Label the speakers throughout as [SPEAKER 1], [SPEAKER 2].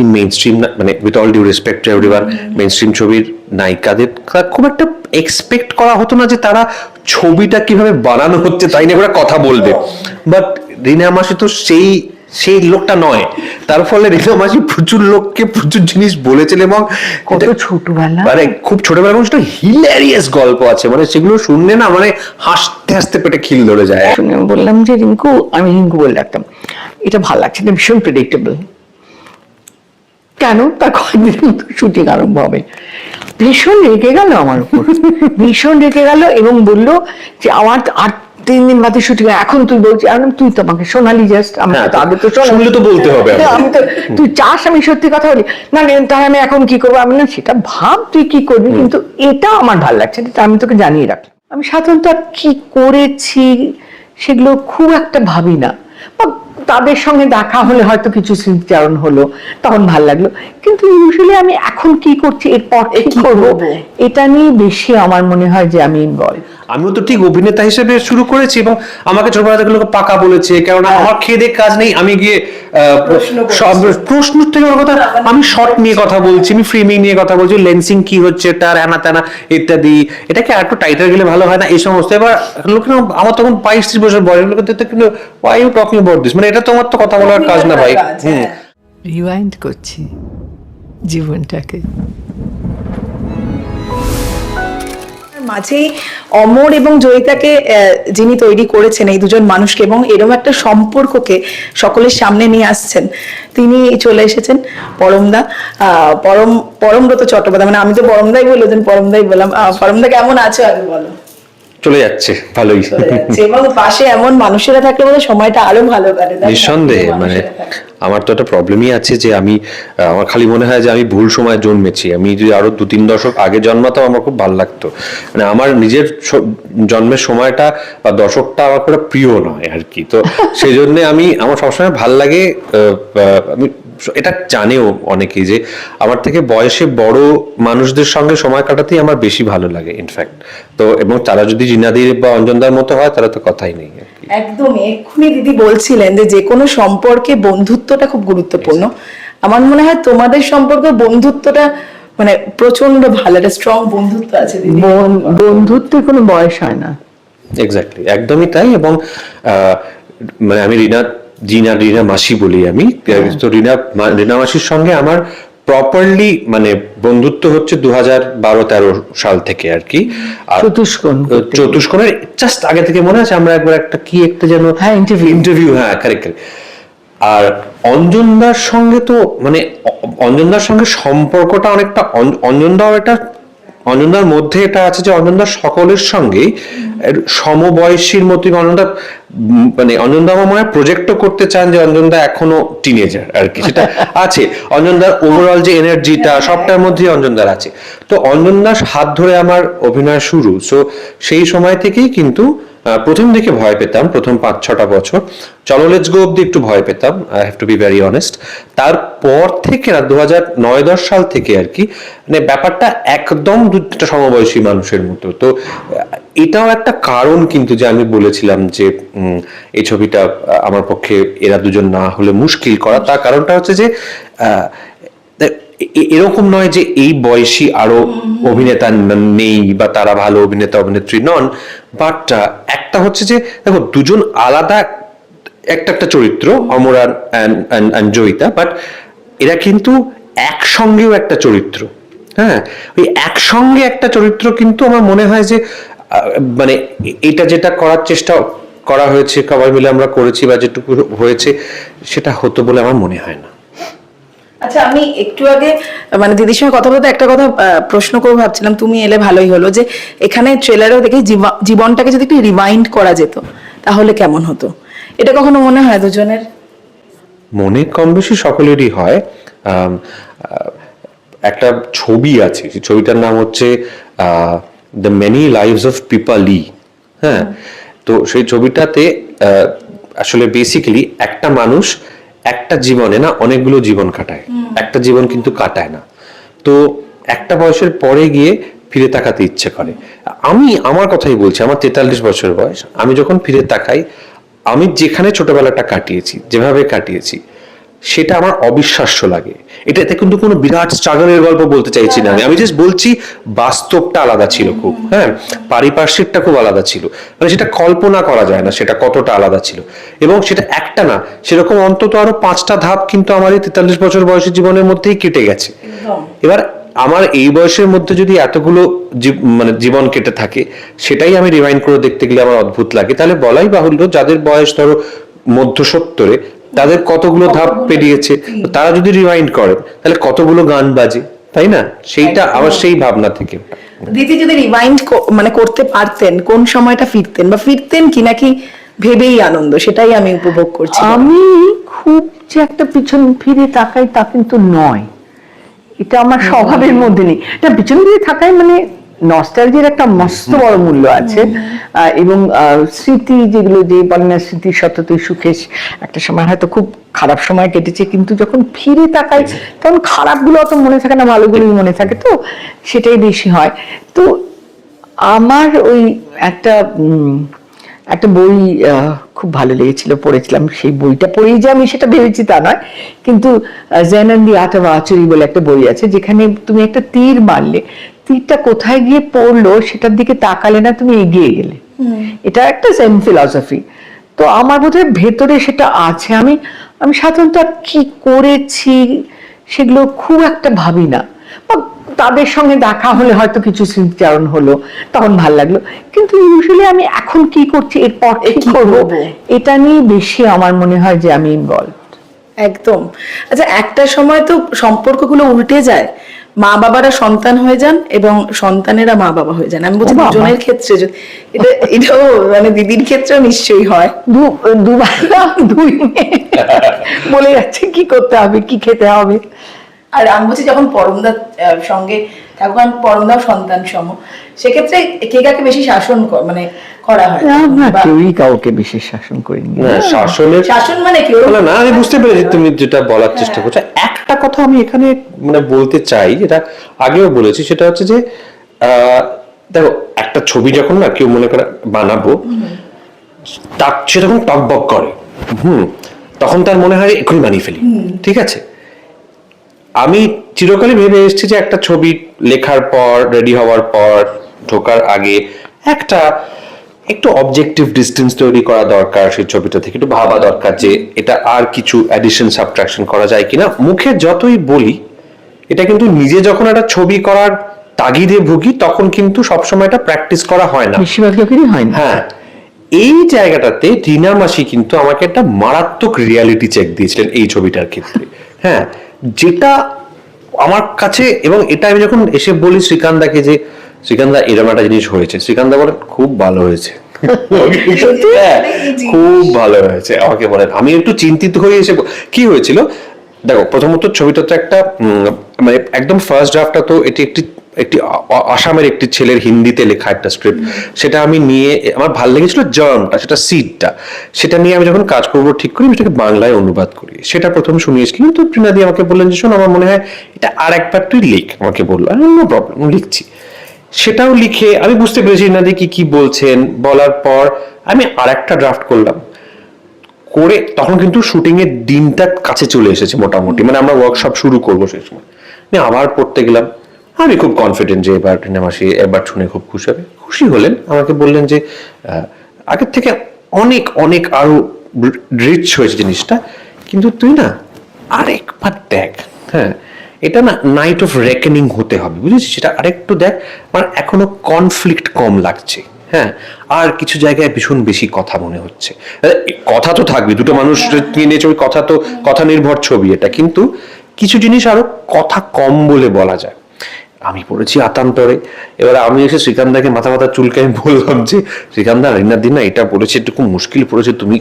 [SPEAKER 1] Stream main stream মানে with all due respect to everyone mainstream ছবির নায়িকাদের খুব একটা এক্সপেক্ট করা হতো না যে তারা ছবিটা কীভাবে বানানো হচ্ছে তাই নিয়ে ওরা কথা বলবে। বাট রিনা মাসি তো সেই সেই লোকটা নয়। তার ফলে রিনা মাসি প্রচুর লোককে প্রচুর জিনিস বলেছেন এবং
[SPEAKER 2] কত ছোটবেলা।
[SPEAKER 1] মানে খুব ছোটবেলা এবং সেটা হিলারিয়াস গল্প আছে। মানে সেগুলো শুনলে না মানে হাসতে হাসতে পেটে খিল ধরে যায়।
[SPEAKER 2] বললাম যে রিঙ্কু আমি রিঙ্কু বলে রাখতাম এটা ভালো লাগছে না ভীষণ প্রেডিক্টেবল কেন? তার কয়েকদিনের মতো শুটিং আরম্ভ হবে। ভীষণ রেগে গেল আমার উপর। ভীষণ রেগে গেল এবং বলল যে আমার আর তিন দিন বাদে শুটিং এখন তুই বলছিস আমি তুই তো আমাকে শোনালি জাস্ট আমি
[SPEAKER 1] হ্যাঁ,
[SPEAKER 2] তো আগে তো শুনলে
[SPEAKER 1] তো বলতে হবে
[SPEAKER 2] আমি তো তুই চাস আমি সত্যি কথা বলি? না তাহলে আমি এখন কি করব? আমি না সেটা ভাব তুই কি করবি কিন্তু এটা আমার ভালো লাগছে এটা আমি তোকে জানিয়ে রাখলাম। আমি সাধারণত আর কি করেছি সেগুলো খুব একটা ভাবি না। তাদের সঙ্গে দেখা হলে হয়তো কিছু স্মৃতিচারণ হলো তখন ভালো লাগল। কিন্তু ইউজুয়ালি আমি এখন কি করছি এরপর কি করব এটা নিয়ে বেশি আমার মনে হয় যে আমি ইনভলভ
[SPEAKER 1] আমিও তো ঠিক অভিনেতা হিসেবে শুরু করেছি এবং আমাকে ছোটবেলা থেকে লোকে পাকা বলেছে কেননা আমার খেয়ে দেয়ে কাজ নেই আমি গিয়ে প্রশ্ন থেকে বড় কথা আমি শর্ট নিয়ে কথা বলছি আমি ফ্রেমিং নিয়ে কথা বলছি লেন্সিং কি হচ্ছে তার হ্যানা ত্যানা ইত্যাদি এটাকে আর একটু টাইটার গেলে ভালো হয় না এই সমস্ত। এবার লোক আমার তখন বাইশ ত্রিশ বছর বয়স লোকে কিন্তু why you talking about this মানে এটা তোমার তো কথা বলার কাজ না ভাই। হুম
[SPEAKER 3] রিওয়াইন্ড করছি জীবনটাকে।
[SPEAKER 4] মাঝেই অমর এবং জয়িতাকে যিনি তৈরি করেছেন এই দুজন মানুষকে এবং এরকম একটা সম্পর্ককে সকলের সামনে নিয়ে আসছেন তিনি চলে এসেছেন পরমদা পরম পরমব্রত চট্টোপাধ্যায়। মানে আমি তো পরমদাই বলে দেন পরমদাই বললাম। পরমদা কেমন আছো আগে বলো?
[SPEAKER 1] চলে যাচ্ছে ভালোই।
[SPEAKER 4] এবং পাশে এমন মানুষেরা থাকলে বোধহয় সময়টা আরও ভালো কাটে
[SPEAKER 1] নিঃসন্দেহে মানে। আমার তো একটা প্রবলেমই আছে যে আমি আমার খালি মনে হয় যে আমি ভুল সময় জন্মেছি। আমি যদি আরও দু তিন দশক আগে জন্মাতাম আমার খুব ভালো লাগতো। মানে আমার নিজের জন্মের সময়টা বা দশকটা আমার খুব প্রিয় নয় আর কি। তো সেই জন্যে আমি আমার সবসময় ভালো লাগে আমি এটা জানেও অনেকেই যে আমার থেকে বয়সে বড় মানুষদের সঙ্গে সময় কাটাতেই আমার বেশি ভালো লাগে ইনফ্যাক্ট তো এবং তারা যদি জিনাদির বা অঞ্জনদার মতো হয় তারা তো কথাই নেই
[SPEAKER 4] একদমই এক্ষুনি দিদি বলছিলেন যে যে কোনো সম্পর্কে বন্ধুত্বটা খুব গুরুত্বপূর্ণ। আমার মনে হয় তোমাদের সম্পর্কে বন্ধুত্বটা মানে প্রচণ্ড ভালো একটা স্ট্রং বন্ধুত্ব আছে দিদি।
[SPEAKER 2] বন- বন্ধুত্বের কোনো বয়স হয় না।
[SPEAKER 1] এক্স্যাক্টলি একদমই তাই এবং আহ, মানে আমি রিনা জিনা রিনা মাসি বলি আমি। তো রিনা রিনা মাসির সঙ্গে আমার প্রপারলি মানে বন্ধুত্ব হচ্ছে দু হাজার বারো তেরো সাল থেকে আর কি।
[SPEAKER 2] চতুষ্কোণ
[SPEAKER 1] চতুষ্কোণের জাস্ট আগে থেকে মনে আছে আমরা একবার একটা কি একটা যেন
[SPEAKER 2] হ্যাঁ, interview।
[SPEAKER 1] ইন্টারভিউ হ্যাঁ কারেক্ট আর অঞ্জনদার সঙ্গে তো মানে অঞ্জনদার সঙ্গে সম্পর্কটা অনেকটা অঞ্জনদাও একটা অঞ্জনদার মধ্যে এটা আছে যে অনন্যা সকলের সঙ্গে সমবয়সীর মতো অনন্যা মানে অনন্যা আমার প্রজেক্টও করতে চান যে অঞ্জনদা এখনও টিনেজার আর কি সেটা আছে। অঞ্জনদার ওভারঅল যে এনার্জিটা সবটার মধ্যে অঞ্জনদার আছে। তো অঞ্জনদার হাত ধরে আমার অভিনয় শুরু। সো সেই সময় থেকেই কিন্তু প্রথম দিকে ভয় পেতাম, প্রথম পাঁচ, ছটা বছর। চলো লেটস গো অব্দি একটু ভয় পেতাম I have to be very honest তারপর থেকে না দু হাজার নয় দশ সাল থেকে আর কি মানে ব্যাপারটা একদম দুটা সমবয়সী মানুষের মতো। তো, এটাও একটা কারণ কিন্তু যে আমি বলেছিলাম যে এই ছবিটা আমার পক্ষে এরা দুজন না হলে মুশকিল করা। তার কারণটা হচ্ছে যে এরকম নয় যে এই বয়সী আরও অভিনেতা নেই বা তারা ভালো অভিনেতা অভিনেত্রী নন। বাট একটা হচ্ছে যে দেখো দুজন আলাদা একটা একটা চরিত্র অ্যান্ড জয়িতা। বাট এরা কিন্তু একসঙ্গেও একটা চরিত্র। হ্যাঁ? ওই একসঙ্গে একটা চরিত্র কিন্তু আমার মনে হয় যে মানে এটা যেটা করার চেষ্টা করা হয়েছে সবাই মিলে আমরা করেছি বা যেটুকু হয়েছে সেটা হতো বলে আমার মনে হয় না।
[SPEAKER 4] আচ্ছা আমি একটু আগে মানে দিদির সঙ্গে কথা বলতে একটা কথা প্রশ্ন করব ভাবছিলাম, তুমি এলে ভালোই হলো যে, এখানে ট্রেলারেও দেখি জীবা- জীবনটাকে যদি একটু রিমাইন্ড করা যেত, তাহলে কেমন হতো? এটা কখনো মনে হয় দুজনের?
[SPEAKER 1] মনে কম বেশি সকলেরই হয়। একটা ছবি আছে, সেই ছবিটার নাম হচ্ছে the many lives of Pipli হ্যাঁ? তো সেই ছবিটাতে আসলে বেসিক্যালি একটা মানুষ একটা জীবনে না অনেকগুলো জীবন কাটায়। একটা জীবন কিন্তু কাটায় না। তো একটা বয়সের পরে গিয়ে ফিরে তাকাতে ইচ্ছে করে। আমি আমার কথাই বলছি আমার তেতাল্লিশ বছর বয়স। আমি যখন ফিরে তাকাই আমি যেখানে ছোটবেলাটা কাটিয়েছি যেভাবে কাটিয়েছি সেটা আমার অবিশ্বাস্য লাগে। এটাতে কিন্তু কোনো বিরাট স্ট্রাগলের গল্প বলতে চাইছি না আমি। আমি জাস্ট বলছি বাস্তবটা আলাদা ছিল খুব হ্যাঁ? পারিপার্শ্বিকটা খুব আলাদা ছিল। মানে সেটা কল্পনা করা যায় না সেটা কতটা আলাদা ছিল। এবং সেটা একটা না সেরকম অন্তত আরও পাঁচটা ধাপ কিন্তু আমার এই তেতাল্লিশ বছর বয়সী জীবনের মধ্যেই কেটে গেছে। এবার আমার এই বয়সের মধ্যে যদি এতগুলো মানে জীবন কেটে থাকে সেটাই আমি রিমাইন্ড করে দেখতে গেলে আমার অদ্ভুত লাগে। তাহলে বলাই বাহুল্য যাদের বয়স ধরো মধ্য সত্তরে তাদের কতগুলো ধাপ পেরিয়েছে? তারা যদি রিমাইন্ড করে তাহলে কতগুলো গান বাজে তাই না? সেইটা আমার সেই ভাবনা থেকে।
[SPEAKER 4] দিদি যদি রিমাইন্ড মানে করতে পারতেন কোন সময়টা ফিরতেন বা ফিরতেন কি নাকি ভেবেই আনন্দ? সেটাই আমি উপভোগ করছি।
[SPEAKER 2] আমি খুব যে একটা পিছন ফিরে তাকাই তা কিন্তু নয়। এটা আমার স্বভাবের মধ্যে নেই। এটা পিছন ফিরে থাকাই মানে নস্টালজির একটা মস্ত বড় মূল্য আছে। এবং স্মৃতি যেগুলো যে বলে না স্মৃতি সততই সুখে একটা সময় হয়তো খুব খারাপ সময় কেটেছে কিন্তু যখন ফিরে তাকাই তখন খারাপগুলো অত মনে থাকে না ভালোগুলোই মনে থাকে তো সেটাই বেশি হয়। তো আমার ওই একটা উম, একটা বই আহ, খুব ভালো লেগেছিল পড়েছিলাম। সেই বইটা পড়েই যে আমি সেটা ভেবেছি তা নয় কিন্তু জেনান্দি আট অফ আচুরি বলে একটা বই আছে যেখানে তুমি একটা তীর মারলে তীরটা কোথায় গিয়ে পড়ল সেটার দিকে তাকালে না তুমি এগিয়ে গেলে। এটা একটা সেম ফিলসফি তো আমার বোধহয় ভেতরে সেটা আছে। আমি আমি সাধারণত কি করেছি সেগুলো খুব একটা ভাবি না। বা তাদের সঙ্গে দেখা হলে হয়তো কিছু স্মৃতিচারণ হলো তখন ভালো লাগল। কিন্তু ইউজুয়ালি আমি এখন কি করছি এরপর কি করব? এটা নিয়ে বেশি আমার মনে হয় যে আমি ইনভলভ
[SPEAKER 4] একদম। আচ্ছা একটা সময় তো সম্পর্কগুলো উল্টে যায়। মা বাবারা সন্তান হয়ে যান এবং সন্তানেরা মা বাবা হয়ে যান। আমি বলছি দুজনের ক্ষেত্রে এটা এটাও মানে দিদির ক্ষেত্রেও নিশ্চয়ই হয়।
[SPEAKER 2] দু দুবার দুই বলে যাচ্ছে কি করতে হবে? কি খেতে হবে?
[SPEAKER 4] আর আমি বলছি যখন পরমদার সঙ্গে তখন পরমদাও সন্তান সম সেক্ষেত্রে কে কাকে বেশি শাসন মানে করা হয়?
[SPEAKER 2] কেউই কাউকে বিশেষ শাসন করিনি।
[SPEAKER 1] শাসনের
[SPEAKER 4] শাসন মানে কি
[SPEAKER 1] না, না আমি বুঝতে পেরেছি তুমি যেটা বলার চেষ্টা করছ। একটা কথা আমি এখানে মানে বলতে চাই যেটা আগেও বলেছি সেটা হচ্ছে যে আহ, দেখো একটা ছবি যখন না কেউ মনে করে বানাবো তার সে তখন টকবক করে। হুম। তখন তার মনে হয় এক্ষুনি বানিয়ে ফেলি। ঠিক আছে? আমি চিরকালই ভেবে এসেছি যে একটা ছবি লেখার পর রেডি হওয়ার পর ঢোকার আগে একটা একটু অবজেক্টিভ ডিস্টেন্স তৈরি করা দরকার সেই ছবিটা থেকে একটু ভাবা দরকার যে এটা আর কিছু অ্যাডিশন সাবট্রাকশন করা যায় কিনা। মুখে যতই বলি এটা কিন্তু নিজে যখন একটা ছবি করার তাগিদে ভুগি তখন কিন্তু সবসময় এটা প্র্যাকটিস করা হয় না।
[SPEAKER 2] বেশিরভাগ লোকেরই হয় না।
[SPEAKER 1] হ্যাঁ এই জায়গাটাতে রিনা মাসি কিন্তু আমাকে একটা মারাত্মক রিয়ালিটি চেক দিয়েছিলেন এই ছবিটার ক্ষেত্রে। হ্যাঁ যেটা আমার কাছে এবং এটা আমি যখন এসে বলি শ্রীকান্দাকে যে শ্রীকান্দা এরম একটা জিনিস হয়েছে। শ্রীকান্দা বলেন খুব ভালো হয়েছে। হ্যাঁ, খুব ভালো হয়েছে। আমাকে বলেন আমি একটু চিন্তিত হয়ে এসে কি হয়েছিল? দেখো প্রথমত ছবিটা তো একটা মানে একদম ফার্স্ট ড্রাফটটা তো এটি একটি একটি আসামের একটি ছেলের হিন্দিতে লেখা একটা স্ক্রিপ্ট সেটা আমি নিয়ে, আমার ভালো লেগেছিল জার্নটা সেটা সিটটা সেটা নিয়ে আমি যখন কাজ করব ঠিক করি সেটাকে বাংলায় অনুবাদ করি। সেটা প্রথম শুনিয়েছিলাম তো প্রিনাদি আমাকে বললেন যে, শোন, আমার মনে হয় এটা আর একবার তুই লিখ, আমাকে বলল। নো প্রবলেম লিখছি। সেটাও লিখে আমি বুঝতে পেরেছি নাদি কি কি বলছেন। বলার পর আমি আর একটা ড্রাফট করলাম। করে তখন কিন্তু শুটিং এর দিনটা কাছে চলে এসেছে মোটামুটি। মানে আমরা ওয়ার্কশপ শুরু করব সেই সময়। আবার পড়তে গেলাম। আমি খুব কনফিডেন্ট যে এবার টিনা মাসি এবার শুনে খুব খুশি হবে। খুশি হলেন। আমাকে বললেন যে আগের থেকে অনেক অনেক আরও রিচ হয়েছে জিনিসটা কিন্তু তুই না আরেকবার দেখ হ্যাঁ? এটা না নাইট অফ রেকনিং হতে হবে বুঝেছিস? সেটা আরেকটু দেখ আমার এখনও কনফ্লিক্ট কম লাগছে হ্যাঁ? আর কিছু জায়গায় ভীষণ বেশি কথা মনে হচ্ছে। কথা তো থাকবে দুটো মানুষ নিয়ে ছবি কথা তো কথা নির্ভর ছবি এটা কিন্তু কিছু জিনিস আরও কথা কম বলে বলা যায়। আমি পড়েছি আতান্তরে। এবার আমি এসে শ্রীকান্দাকে মাথা মাথা চুলকে আমি বললাম যে শ্রীকান্দা রিনার দিন না এটা পড়েছে একটু খুব মুশকিল পড়েছে তুমি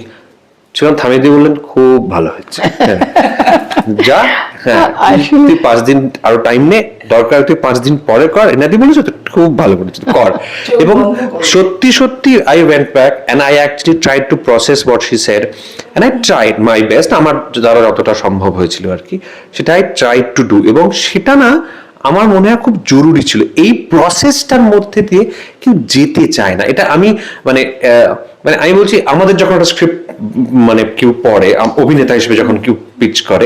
[SPEAKER 1] সেখানে থামিয়ে দিয়ে বললেন খুব ভালো হচ্ছে হ্যাঁ। যা হ্যাঁ তুই পাঁচ দিন আরও টাইম নে দরকার তুই পাঁচ দিন পরে কর এনাদি বলেছ তো খুব ভালো করেছিস কর। এবং সত্যি সত্যি I went back and I actually tried to process what she said and I tried my best আমার দ্বারা যতটা সম্ভব হয়েছিল আর কি সেটা আই ট্রাইড টু ডু এবং সেটা না আমার মনে হয় খুব জরুরি ছিল। এই প্রসেসটার মধ্যে দিয়ে কেউ যেতে চায় না। এটা আমি মানে মানে আমি বলছি আমাদের যখন একটা স্ক্রিপ্ট মানে কেউ পড়ে অভিনেতা হিসেবে যখন কেউ পিচ করে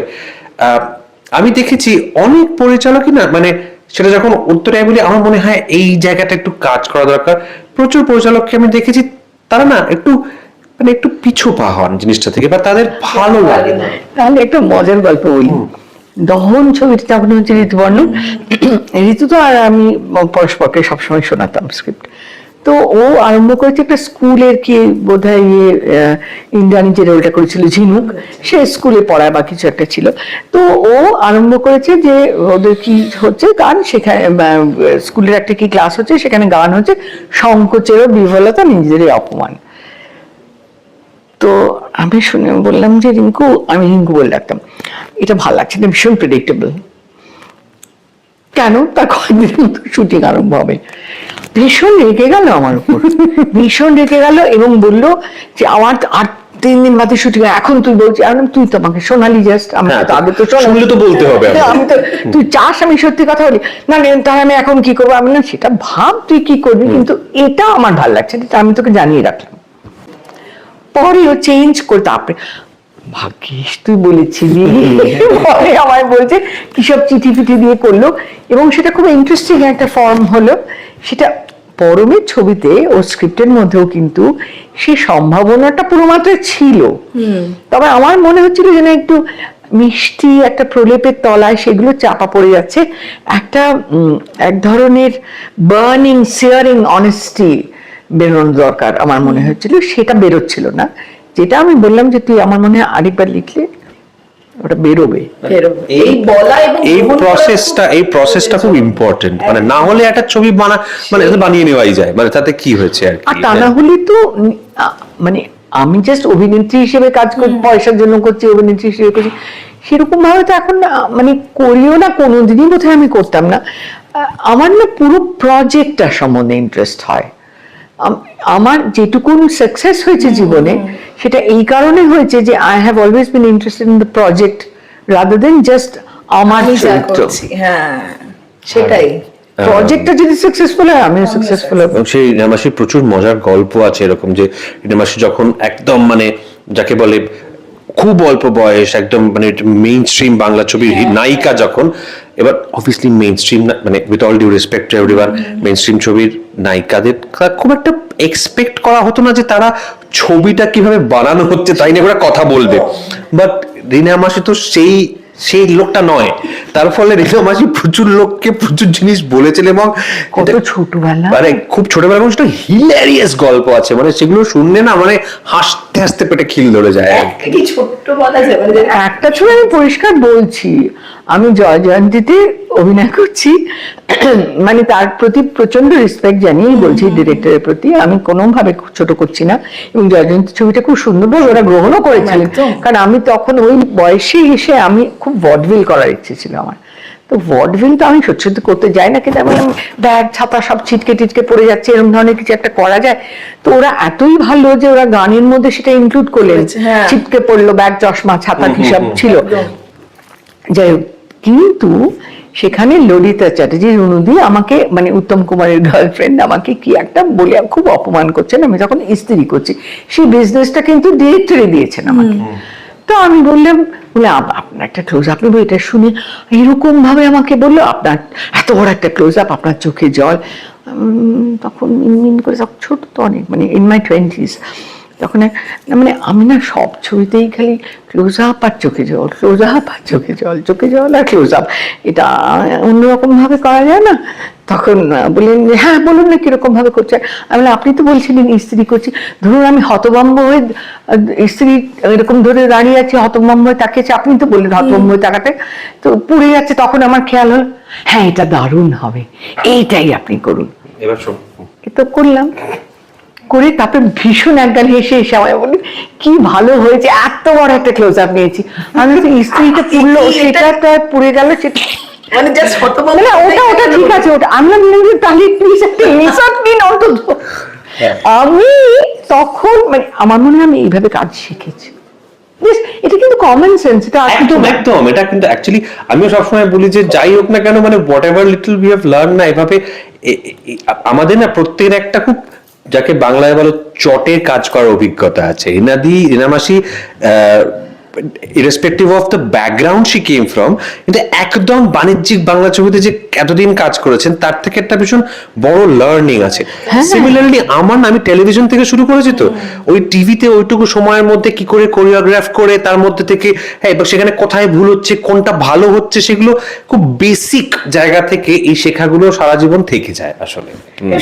[SPEAKER 1] আমি দেখেছি অনেক পরিচালকই না মানে সেটা যখন উত্তরে আমি বলি আমার মনে হয় এই জায়গাটা একটু কাজ করা দরকার। প্রচুর পরিচালককে আমি দেখেছি তারা না একটু মানে একটু পিছু পা হন জিনিসটা থেকে বা তাদের ভালো লাগে না।
[SPEAKER 2] তাহলে একটা মজার গল্প বলি। দহন ছবিটা যখন হচ্ছে ঋতুবর্ণ ঋতু তো আর আমি পরস্পরকে সবসময় শোনাতাম স্ক্রিপ্ট তো ও আরম্ভ করেছে একটা স্কুলের কি বোধহয় ইয়ে আহ, ইন্দ্রাণী যে রোলটা করেছিল ঝিনুক সে স্কুলে পড়ায় বা কিছু একটা ছিল। তো ও আরম্ভ করেছে যে ওদের কি হচ্ছে গান সেখানে স্কুলের একটা কি ক্লাস হচ্ছে সেখানে গান হচ্ছে সংকোচেরও বিফলতা নিজেদেরই অপমান। তো আমি শুনে বললাম যে রিঙ্কু আমি রিঙ্কু বলে রাখতাম এটা ভালো লাগছে না ভীষণ প্রেডিক্টেবল কেন? তার কয়েকদিনের মতো শুটিং আরম্ভ হবে। ভীষণ রেগে গেল আমার উপর। ভীষণ রেগে গেল এবং বলল যে আমার আর তিন দিন বাদে শুটিং এখন তুই বলছি আমি তুই তো আমাকে শোনালি জাস্ট আমি
[SPEAKER 1] হ্যাঁ,
[SPEAKER 2] তো আগে তো শোনালি।
[SPEAKER 1] তো বলতে হবে
[SPEAKER 2] আমি তো তুই চাস আমি সত্যি কথা বলি? না তাহলে আমি এখন কি করব? আমি না সেটা ভাব তুই কি করবি কিন্তু এটা আমার ভালো লাগছে আমি তোকে জানিয়ে রাখলাম। পরে ও চেঞ্জ করে তারপরে ভাগ্যিস তুই বলেছিলি। পরে আমায় বলছে কি সব চিঠি ফিটি দিয়ে করল। এবং সেটা খুব ইন্টারেস্টিং একটা ফর্ম হলো। সেটা পরমের ছবিতে ও স্ক্রিপ্টের মধ্যেও কিন্তু সেই সম্ভাবনাটা পুরো মাত্রায় ছিল তবে আমার মনে হচ্ছিল যেন একটু মিষ্টি একটা প্রলেপের তলায় সেগুলো চাপা পড়ে যাচ্ছে। একটা এক ধরনের বার্নিং সিয়ারিং অনেস্টি বেরোনো দরকার আমার মনে হচ্ছিল। সেটা বেরোচ্ছিল না। যেটা আমি বললাম যে তুই আমার মনে হয় আরেকবার লিখলে ওটা বেরোবে।
[SPEAKER 4] এই বলা এবং
[SPEAKER 1] এই প্রসেসটা এই প্রসেসটা খুব ইম্পর্টেন্ট মানে না হলে একটা ছবি বানা মানে বানিয়ে নেওয়াই যায়। মানে তাতে কি হয়েছে আর
[SPEAKER 2] আর তা না হলে তো মানে আমি জাস্ট অভিনেত্রী হিসেবে কাজ করি পয়সার জন্য করছি অভিনেত্রী হিসেবে করছি। সেরকম ভাবে তো এখন মানে করিও না কোনোদিনই বোধহয় আমি করতাম না। আমার না পুরো প্রজেক্টটা সম্বন্ধে ইন্টারেস্ট হয়। আমার যেটুকুন সাকসেস হয়েছে জীবনে সেটা এই কারণে হয়েছে যে I have always been interested in the project rather than just আমার চরিত্র।
[SPEAKER 4] হ্যাঁ সেটাই।
[SPEAKER 2] প্রজেক্টটা যদি সাকসেসফুল হয় আমিও সাকসেসফুল হব।
[SPEAKER 1] সেই প্রচুর মজার গল্প আছে এরকম যে রিনামাসি যখন একদম মানে যাকে বলে খুব অল্প বয়স একদম মানে মেইন স্ট্রিম বাংলা ছবির নায়িকা যখন এবার অবভিয়াসলি মেইন স্ট্রিম মানে with all due respect to everyone mainstream ছবির নায়িকাদের খুব একটা এক্সপেক্ট করা হতো না যে তারা ছবিটা কীভাবে বানানো হচ্ছে তাই নিয়ে ওরা কথা বলবে। বাট রিনা মাসি তো সেই সেই লোকটা নয়। তার ফলে রিনা মাসি প্রচুর লোককে প্রচুর জিনিস বলেছেন এবং
[SPEAKER 2] কত ছোটবেলা।
[SPEAKER 1] মানে খুব ছোটবেলা এবং সেটা হিলারিয়াস গল্প আছে। মানে সেগুলো শুনলে না মানে হাসতে হাসতে পেটে খিল ধরে যায়।
[SPEAKER 4] একটা ছোট্ট বলা যায়? মানে
[SPEAKER 2] একটা ছোট আমি পরিষ্কার বলছি। আমি জয় জয়ন্তীতে অভিনয় করছি। মানে তার প্রতি প্রচণ্ড রেসপেক্ট জানিয়েই বলছি ডিরেক্টরের প্রতি। আমি কোনোভাবে ছোট করছি না এবং জয় জয়ন্তী ছবিটা খুব সুন্দরভাবে ওরা গ্রহণও করেছিলেন কারণ আমি তখন ওই বয়সে এসে আমি খুব ভডভিল করার ইচ্ছে ছিল আমার। তো ভডভিল তো আমি সত্যি সত্যি করতে যাই না কিন্তু আমি ব্যাগ ছাতা সব ছিটকে টিটকে পড়ে যাচ্ছে এরকম ধরনের কিছু একটা করা যায়। তো ওরা এতই ভালো যে ওরা গানের মধ্যে সেটা ইনক্লুড করলেন।
[SPEAKER 4] হ্যাঁ।
[SPEAKER 2] ছিটকে পড়ল ব্যাগ চশমা ছাতা কি সব ছিল। যাই হোক কিন্তু সেখানে ললিতা চ্যাটার্জি রুনুদি আমাকে মানে উত্তম কুমারের গার্লফ্রেন্ড আমাকে কি একটা বলে খুব অপমান করছেন আমি যখন স্ত্রী করছি সেই বিজনেসটা কিন্তু ডিরেক্টরে দিয়েছেন আমাকে। তো আমি বললাম বলে আপ- আপনার একটা ক্লোজ আপ নেব এটা শুনে। এরকম ভাবে আমাকে বলল আপনার এত বড় একটা ক্লোজ আপ আপনার চোখে জল। তখন মিনমিন করে ছোট তো অনেক মানে ইন মাই টোয়েন্টিস তখন এক- মানে আমি না সব ছবিতেই খালি ক্লোজ আপ আর চোখে জল ক্লোজ আপ আর চোখে জল চোখে জল আর ক্লোজ আপ এটা অন্যরকম ভাবে করা যায় না? তখন বললেন যে, হ্যাঁ বলুন না কীরকম ভাবে করছে? আমি বললাম, আপনি তো বলছিলেন স্ত্রী করছি। ধরুন আমি হতভম্ব হয়ে স্ত্রী এরকম ধরে দাঁড়িয়ে আছি হতভম্ব হয়ে তাকিয়েছি আপনি তো বললেন হতভম্ব হয়ে তাকাতে। তো পুড়ে যাচ্ছে তখন আমার খেয়াল হলো হ্যাঁ এটা দারুণ হবে। এইটাই আপনি করুন।
[SPEAKER 1] এবার
[SPEAKER 2] এ তো করলাম। করে তারপরে ভীষণ একগাল হেসে এসে আমায় বলি কি ভালো হয়েছে এত বড় একটা ক্লোজ আপ নিয়েছি। আমি স্ত্রীটা পুড়লো সেটা তো পুড়ে গেল সেটা
[SPEAKER 4] মানে জাস্ট
[SPEAKER 2] মানে ওটা ওটা ঠিক আছে ওটা আমরা বললাম তাহলে প্লিজ একটা ইনসার্ট নিন অন্তত। আমি তখন মানে আমার মনে হয় আমি এইভাবে কাজ শিখেছি। বেশ এটা কিন্তু কমন সেন্স এটা
[SPEAKER 1] একদম একদম এটা কিন্তু অ্যাকচুয়ালি আমিও সবসময় বলি যে যাই হোক না কেন মানে whatever little we have learn না এভাবে আমাদের না প্রত্যেকের একটা খুব যাকে বাংলায় বলো চটের কাজ করার অভিজ্ঞতা আছে। রিনাদি রিনামাসি irrespective of the background she came from কিন্তু একদম বাণিজ্যিক বাংলা ছবিতে যে এতদিন কাজ করেছেন তার থেকে একটা ভীষণ বড় লার্নিং আছে। সিমিলারলি আমার না আমি টেলিভিশন থেকে শুরু করেছি তো। ওই টিভিতে ওইটুকু সময়ের মধ্যে কি করে কোরিওগ্রাফ করে তার মধ্যে থেকে হ্যাঁ এবার সেখানে কোথায় ভুল হচ্ছে কোনটা ভালো হচ্ছে সেগুলো খুব বেসিক জায়গা থেকে এই শেখাগুলো সারা জীবন থেকে যায় আসলে।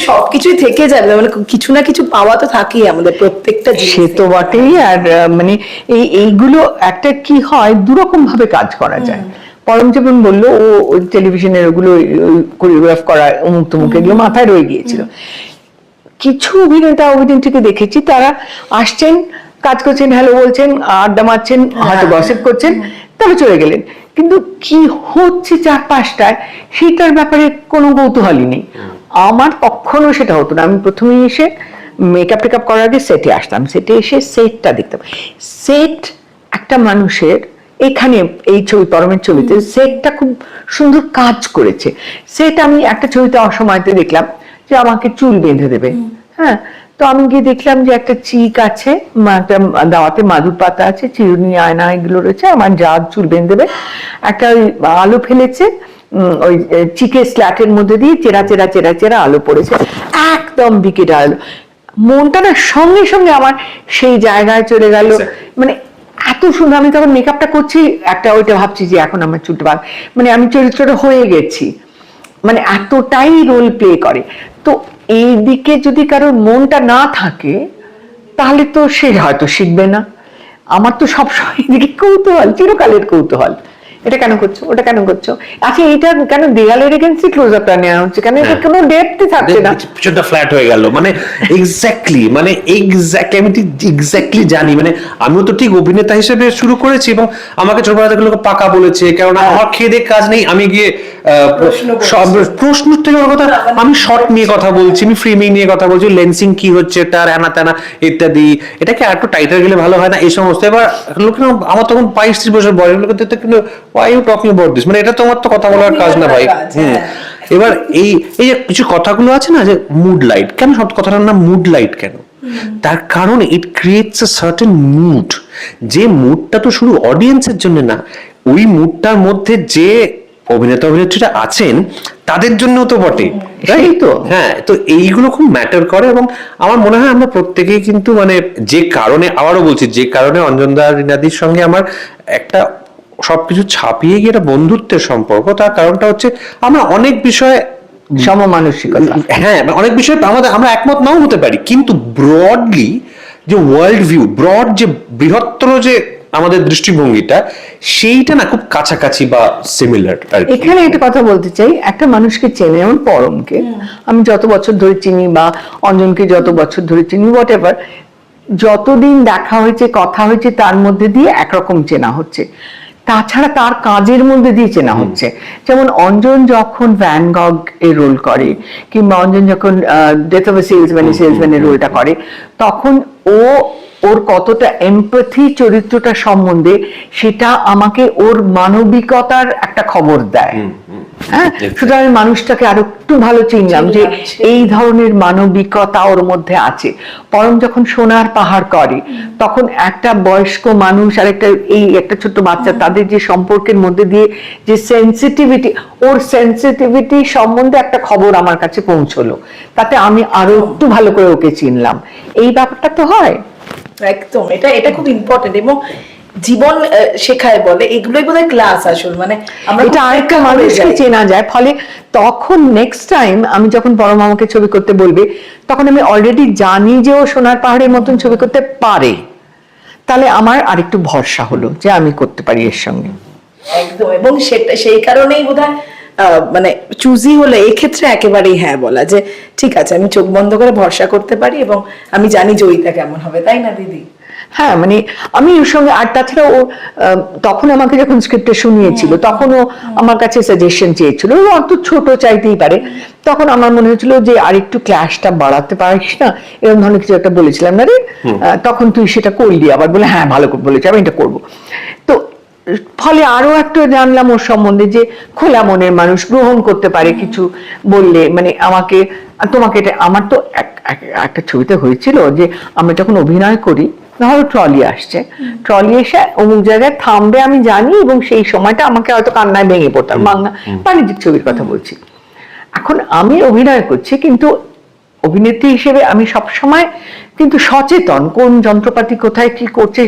[SPEAKER 4] সবকিছুই থেকে যাবে মানে কিছু না কিছু পাওয়া তো থাকেই আমাদের প্রত্যেকটা
[SPEAKER 2] সে তো বটেই আর আহ, মানে এই এইগুলো একটা কি হয় দুরকম ভাবে কাজ করা যায়। পরম যেমন বলল ও টেলিভিশনের ওগুলো কোরিওগ্রাফ করা অমুক তমুক এগুলো মাথায় রয়ে গিয়েছিল। কিছু অভিনেতা অভিনেত্রীকে দেখেছি তারা আসছেন কাজ করছেন হ্যালো বলছেন আড্ডা মারছেন হয়তো গসিপ করছেন তবে চলে গেলেন। কিন্তু কি হচ্ছে চারপাশটায় সেটার ব্যাপারে কোনো কৌতূহলই নেই। আমার কখনো সেটা হতো না। আমি প্রথমে এসে মেকআপ টেকআপ করার আগে সেটে আসতাম। সেটে এসে সেটটা দেখতাম। সেট একটা মানুষের এখানে এই ছবি পরমের ছবিতে সেটটা খুব সুন্দর কাজ করেছে। সেট আমি একটা ছবিতে অসময়তে দেখলাম যে আমাকে চুল বেঁধে দেবে। হ্যাঁ? তো আমি গিয়ে দেখলাম যে একটা চিক আছে দাওয়াতে মাদুর পাতা আছে চিরুনি আয়না এগুলো রয়েছে আমার যা চুল বেঁধে দেবে। একটা ওই আলো ফেলেছে ওই চিকের স্ল্যাটের মধ্যে দিয়ে চেরা চেরা চেরা চেরা আলো পড়েছে। একদম বিকেট আলো। মনটা না সঙ্গে সঙ্গে আমার সেই জায়গায় চলে গেল। মানে এত সুন্দর, আমি তখন মেকআপটা করছি, একটা ওইটা ভাবছি যে এখন আমার চুলটা বাঘ মানে আমি চরিত্রটা হয়ে গেছি। মানে এতটাই রোল প্লে করে। তো এই দিকে যদি কারোর মনটা না থাকে, তাহলে তো সে হয়তো শিখবে না। আমার তো সবসময় এদিকে কৌতূহল, চিরকালের কৌতূহল। এটা কেন করছ? ওটা কেন করছ? আচ্ছা এটা কেন দেয়ালের এগেন্সি ক্লোজ আপটা নেওয়া হচ্ছে? কেন এটা কোনো ডেপথই থাকছে না?
[SPEAKER 1] পিছনটা ফ্ল্যাট হয়ে গেল। মানে এক্স্যাক্টলি মানে এক্স্যাক্টলি আমি ঠিক এক্স্যাক্টলি জানি। মানে আমিও তো ঠিক অভিনেতা হিসেবে শুরু করেছি এবং আমাকে ছোটবেলা থেকে লোকে পাকা বলেছে কেননা আমার খেয়ে দেয়ে কাজ নেই আমি গিয়ে প্রশ্ন থেকে বড় কথা আমি শর্ট নিয়ে কথা বলছি আমি ফ্রেমিং নিয়ে কথা বলছি লেন্সিং কি হচ্ছে তার হ্যানা ত্যানা ইত্যাদি। এটাকে আর একটু টাইটার গেলে ভালো হয় না এই সমস্ত। এবার লোকে আমার তখন বাইশ ত্রিশ বছর বয়স লোকে তো কিন্তু why you talking about this মানে এটা তোমার তো কথা বলার কাজ না ভাই। হুম
[SPEAKER 4] হ্যাঁ।
[SPEAKER 1] এবার এই এই যে কিছু কথাগুলো আছে না যে মুড লাইট কেন সব কথাটার নাম মুড লাইট কেন? তার কারণ it creates a certain mood যে মুডটা তো শুধু অডিয়েন্সের জন্য না ওই মুডটার মধ্যে যে অভিনেতা অভিনেত্রীরা আছেন তাদের জন্য তো বটে
[SPEAKER 2] সেই তো।
[SPEAKER 1] হ্যাঁ তো এইগুলো খুব ম্যাটার করে এবং আমার মনে হয় আমরা প্রত্যেকেই কিন্তু মানে যে কারণে আবারও বলছি যে কারণে অঞ্জনদা রিনাদির সঙ্গে আমার একটা সবকিছু ছাপিয়ে গিয়ে একটা বন্ধুত্বের সম্পর্ক। তার কারণটা হচ্ছে আমরা অনেক বিষয়ে
[SPEAKER 2] সমমানসিকতা।
[SPEAKER 1] হ্যাঁ অনেক বিষয়ে আমাদের আমরা একমত নাও হতে পারি। কিন্তু ব্রডলি যে ওয়ার্ল্ড ভিউ ব্রড যে বৃহত্তর যে আমাদের দৃষ্টিভঙ্গিটা সেইটা না খুব কাছাকাছি বা সিমিলার
[SPEAKER 2] এখানে একটা কথা বলতে চাই একটা মানুষকে চেনে যেমন পরমকে আমি যত বছর ধরে চিনি বা অঞ্জনকে যত বছর ধরে চিনি হোয়াট এভার যতদিন দেখা হয়েছে কথা হয়েছে তার মধ্যে দিয়ে একরকম চেনা হচ্ছে। তাছাড়া তার কাজের মধ্যে দিয়ে চেনা হচ্ছে। যেমন অঞ্জন যখন ভ্যান গগ এর রোল করে কিংবা অঞ্জন যখন ডেথ অফ এ সেলসম্যান সেলসম্যানের রোলটা করে তখন ও ওর কতটা এমপ্যাথি চরিত্রটা সম্বন্ধে সেটা আমাকে ওর মানবিকতার একটা খবর দেয়। হ্যাঁ? সুতরাং আমি মানুষটাকে আরও একটু ভালো চিনলাম যে এই ধরনের মানবিকতা ওর মধ্যে আছে। পরম যখন সোনার পাহাড় করে তখন একটা বয়স্ক মানুষ আর একটা এই একটা ছোট্ট বাচ্চা তাদের যে সম্পর্কের মধ্যে দিয়ে যে সেন্সিটিভিটি ওর সেন্সিটিভিটি সম্বন্ধে একটা খবর আমার কাছে পৌঁছলো। তাতে আমি আরও একটু ভালো করে ওকে চিনলাম। এই ব্যাপারটা তো হয়।
[SPEAKER 4] একদম এটা এটা খুব ইম্পর্টেন্ট এবং জীবন শেখায় বলে এগুলোই বোধহয় ক্লাস আসল মানে আমরা
[SPEAKER 2] এটা আরেকটা মানুষকে চেনা যায় ফলে তখন নেক্সট টাইম আমি যখন পরম আমাকে ছবি করতে বলবে তখন আমি অলরেডি জানি যে ও সোনার পাহাড়ের মতন ছবি করতে পারে। তাহলে আমার আরেকটু ভরসা হলো যে আমি করতে পারি এর সঙ্গে।
[SPEAKER 4] একদম এবং সেটা সেই কারণেই বোধহয় আহ, মানে চুজি হলে এক্ষেত্রে একেবারেই হ্যাঁ বলা যে ঠিক আছে আমি চোখ বন্ধ করে ভরসা করতে পারি এবং আমি জানি জয়িতা কেমন হবে। তাই না দিদি?
[SPEAKER 2] হ্যাঁ মানে আমি ওর সঙ্গে আর তাছাড়া ও তখন আমাকে যখন স্ক্রিপ্টে শুনিয়েছিল তখনও আমার কাছে সাজেশন চেয়েছিল। ও অত ছোট চাইতেই পারে। তখন আমার মনে হয়েছিল যে আর একটু ক্লাসটা বাড়াতে পারিস না? এরকম ধরনের কিছু একটা বলেছিলাম। না রে তখন তুই সেটা করলি আবার। বলে হ্যাঁ ভালো করে বলেছি আমি এটা করব। তো ফলে আরও একটা জানলাম ওর সম্বন্ধে যে খোলা মনের মানুষ গ্রহণ করতে পারে কিছু বললে। মানে আমাকে তোমাকে এটা আমার তো এক- এক- একটা ছবিতে হয়েছিল যে আমি যখন অভিনয় করি ধরো ট্রলি আসছে। ট্রলি এসে অমুক জায়গায় থামবে আমি জানি এবং সেই সময়টা আমাকে হয়তো কান্নায় ভেঙে পড়তাম। বাংলা বাণিজ্যিক ছবির কথা বলছি। এখন আমি অভিনয় করছি কিন্তু অভিনেত্রী হিসেবে আমি সব সময় কিন্তু সচেতন কোন যন্ত্রপাতি কোথায় কি করছে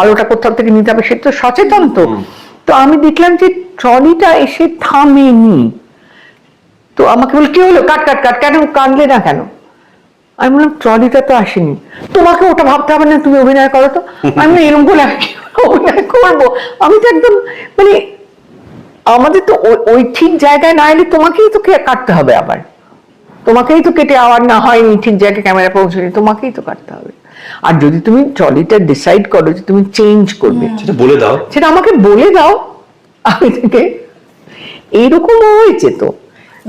[SPEAKER 2] আলোটা কোথাও থেকে নিতে হবে সেটা তো সচেতন তো। তো আমি দেখলাম যে ট্রলিটা এসে থামেনি। তো আমাকে বলে কি হলো? কাট কাট কাট কেন? কাঁদলে না কেন? আমি বললাম ট্রলিটা তো আসেনি। তোমাকে ওটা ভাবতে হবে না তুমি অভিনয় করো তো। আমি এরকম বলে আমি কি অভিনয় করব? আমি তো একদম মানে আমাদের তো ওই- ঠিক জায়গায় না এলে তোমাকেই তো কাটতে হবে আবার। তোমাকেই তো কেটে আওয়ার না হয়নি ঠিক জায়গায় ক্যামেরা পৌঁছনি তোমাকেই তো কাটতে হবে। আর যদি তুমি ট্রলিটা ডিসাইড করো যে তুমি চেঞ্জ করবে
[SPEAKER 1] সেটা বলে দাও।
[SPEAKER 2] সেটা আমাকে বলে দাও। আমি থেকে এইরকমও হয়েছে তো।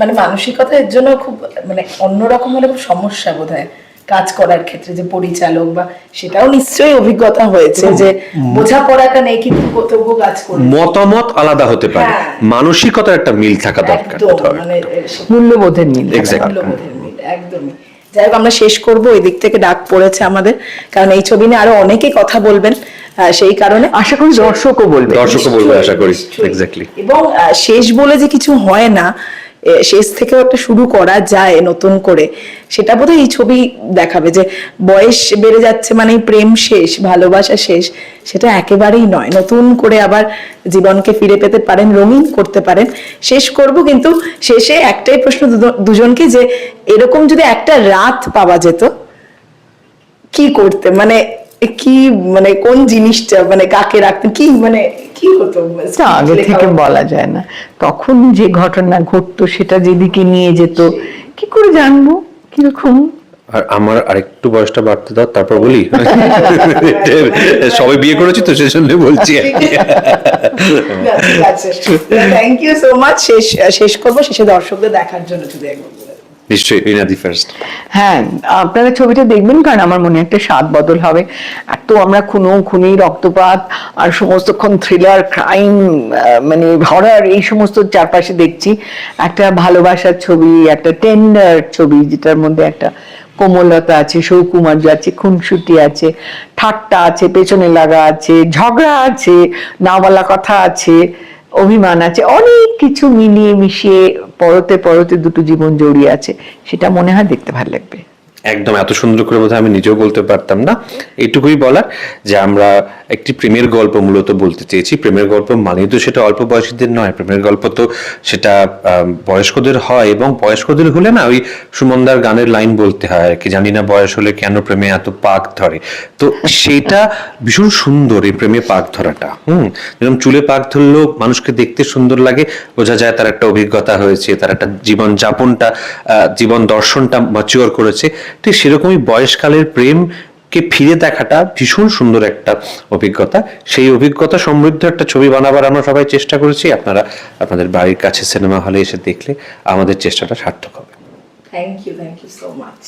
[SPEAKER 4] মানে মানসিকতা এর জন্য খুব মানে অন্যরকম হলে খুব সমস্যা বোধ হয় কাজ করার ক্ষেত্রে যে পরিচালক বা সেটাও নিশ্চয়ই অভিজ্ঞতা হয়েছে যে বোঝাপড়াটা নেই কিন্তু তবুও কাজ করে
[SPEAKER 1] মতামত আলাদা হতে পারে।
[SPEAKER 4] হ্যাঁ।
[SPEAKER 1] মানসিকতার একটা মিল থাকা দরকার।
[SPEAKER 4] মানে
[SPEAKER 2] মূল্যবোধের মিল।
[SPEAKER 4] মূল্যবোধের একদমই। যাই হোক আমরা শেষ করব। ওই দিক থেকে ডাক পড়েছে আমাদের। কারণ এই ছবি নিয়ে আরও অনেকে কথা বলবেন সেই কারণে।
[SPEAKER 2] আশা করি দর্শকও বলবে।
[SPEAKER 1] দর্শকও বলবে আশা করি। এক্স্যাক্টলি
[SPEAKER 4] এবং আহ, শেষ বলে যে কিছু হয় না শেষ থেকেও একটা শুরু করা যায় নতুন করে। সেটা বোধহয় এই ছবি দেখাবে যে বয়স বেড়ে যাচ্ছে মানে প্রেম শেষ, ভালোবাসা শেষ, সেটা একেবারেই নয়। নতুন করে আবার জীবনকে ফিরে পেতে পারেন, রঙিন করতে পারেন। শেষ করব কিন্তু শেষে একটাই প্রশ্ন দুজ- দুজনকে যে এরকম যদি একটা রাত পাওয়া যেত, কি করতে? মানে কি মানে কোন জিনিসটা মানে কাকে রাখতেন কি মানে কি হতো?
[SPEAKER 2] আগে থেকে বলা যায় না। তখন যে ঘটনা ঘটতো সেটা যেদিকে নিয়ে যেত কি করে জানব? কীরকম?
[SPEAKER 1] আর আমার আরেকটু বয়সটা বাড়তে দাও তারপর বলি। সবাই বিয়ে করেছি তো সেজন্য বলছি। আর কি।
[SPEAKER 4] থ্যাংক ইউ সো মাচ শেষ শেষ করব শেষে দর্শকদের দেখার জন্য শুধু একবার।
[SPEAKER 1] নিশ্চয়ই ইনাদি ফার্স্ট
[SPEAKER 2] হ্যাঁ আপনারা ছবিটা দেখবেন কারণ আমার মনে একটা স্বাদ বদল হবে। এত আমরা খুনো, খুনি, রক্তপাত আর সমস্তক্ষণ থ্রিলার ক্রাইম মানে হরার এই সমস্ত চারপাশে দেখছি। একটা ভালোবাসার ছবি, একটা টেন্ডার ছবি, যেটার মধ্যে একটা কোমলতা আছে, সৌকুমার্য আছে, খুনসুটি আছে, ঠাট্টা আছে, পেছনে লাগা আছে, ঝগড়া আছে, নাওয়ালা কথা আছে। অভিমান আছে, অনেক কিছু মিলিয়ে মিশিয়ে পরতে পরতে দুটো জীবন জড়িয়ে আছে, সেটা মনে হয় দেখতে ভালো লাগবে।
[SPEAKER 1] একদম এত সুন্দর করে বোধহয় আমি নিজেও বলতে পারতাম না। এটুকুই বলার যে আমরা একটি প্রেমের গল্প মূলত বলতে চেয়েছি। প্রেমের গল্প মানে তো সেটা অল্প বয়সীদের নয়, প্রেমের গল্প তো সেটা বয়স্কদের হয় এবং বয়স্কদের হলে না ওই সুমনদার গানের লাইন বলতে হয় আর কি, জানি না বয়স হলে কেন প্রেমে এত পাক ধরে। তো সেটা ভীষণ সুন্দর এই প্রেমে পাক ধরাটা, হুম? যেরকম চুলে পাক ধরলেও মানুষকে দেখতে সুন্দর লাগে, বোঝা যায় তার একটা অভিজ্ঞতা হয়েছে, তার একটা জীবন যাপনটা জীবন দর্শনটা ম্যাচিওর করেছে। ঠিক সেরকমই বয়সকালের প্রেম কে ফিরে দেখাটা ভীষণ সুন্দর একটা অভিজ্ঞতা। সেই অভিজ্ঞতা সমৃদ্ধ একটা ছবি বানাবার আমরা সবাই চেষ্টা করেছি। আপনারা আপনাদের বাড়ির কাছে সিনেমা হলে এসে দেখলে আমাদের চেষ্টাটা সার্থক হবে।
[SPEAKER 4] Thank you thank you so much